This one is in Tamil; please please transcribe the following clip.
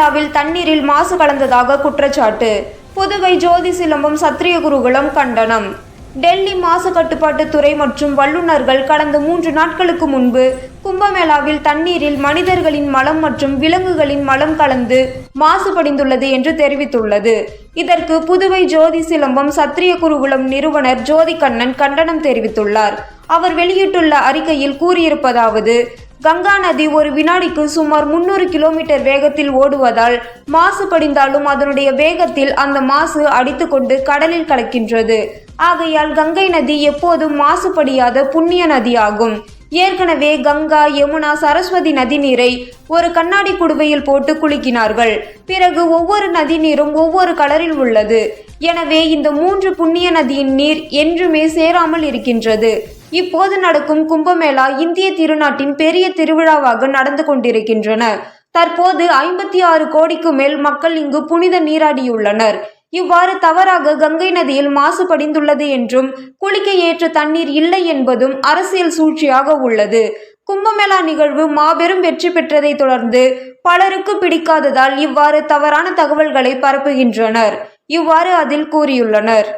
கேரளாவில் தண்ணீரில் மாசு கலந்ததாக குற்றச்சாட்டு. புதுவை ஜோதி சிலம்பம் சத்திரிய குருகுலம் கண்டனம். டெல்லி மாசு கட்டுப்பாட்டு துறை மற்றும் வல்லுநர்கள் கடந்த மூன்று நாட்களுக்கு முன்பு கும்பமேளாவில் தண்ணீரில் மனிதர்களின் மலம் மற்றும் விலங்குகளின் மலம் கலந்து மாசுபடிந்துள்ளது என்று தெரிவித்துள்ளது. இதற்கு புதுவை ஜோதி சிலம்பம் சத்திரிய குருகுலம் நிறுவனர் ஜோதி கண்ணன் கண்டனம் தெரிவித்துள்ளார். அவர் வெளியிட்டுள்ள அறிக்கையில் கூறியிருப்பதாவது கங்கா நதி ஒரு வினாடிக்கு சுமார் முன்னூறு கிலோமீட்டர் வேகத்தில் ஓடுவதால் மாசு படிந்தாலும் அதனுடைய வேகத்தில் அந்த மாசு அடித்துக்கொண்டு கடலில் கலக்கின்றது. ஆகையால் கங்கை நதி எப்போதும் மாசுபடியாத புண்ணிய நதியாகும். ஏற்கனவே கங்கா யமுனா சரஸ்வதி நதி நீரை ஒரு கண்ணாடி குடுவையில் போட்டு குலுக்கினார்கள். பிறகு ஒவ்வொரு நதி நீரும் ஒவ்வொரு கலரில் உள்ளது. எனவே இந்த மூன்று புண்ணிய நதியின் நீர் என்றுமே சேராமல் இருக்கின்றது. இப்போது நடக்கும் கும்பமேளா இந்திய திருநாட்டின் பெரிய திருவிழாவாக நடந்து கொண்டிருக்கின்றன. தற்போது ஐம்பத்தி ஆறு கோடிக்கு மேல் மக்கள் இங்கு புனித நீராடியுள்ளனர். இவ்வாறு தவறாக கங்கை நதியில் மாசுபடிந்துள்ளது என்றும் குளிக்க ஏற்ற தண்ணீர் இல்லை என்பதும் அரசியல் சூழ்ச்சியாக உள்ளது. கும்பமேளா நிகழ்வு மாபெரும் வெற்றி பெற்றதை தொடர்ந்து பலருக்கு பிடிக்காததால் இவ்வாறு தவறான தகவல்களை பரப்புகின்றனர். இவ்வாறு அதில் கூறியுள்ளனர்.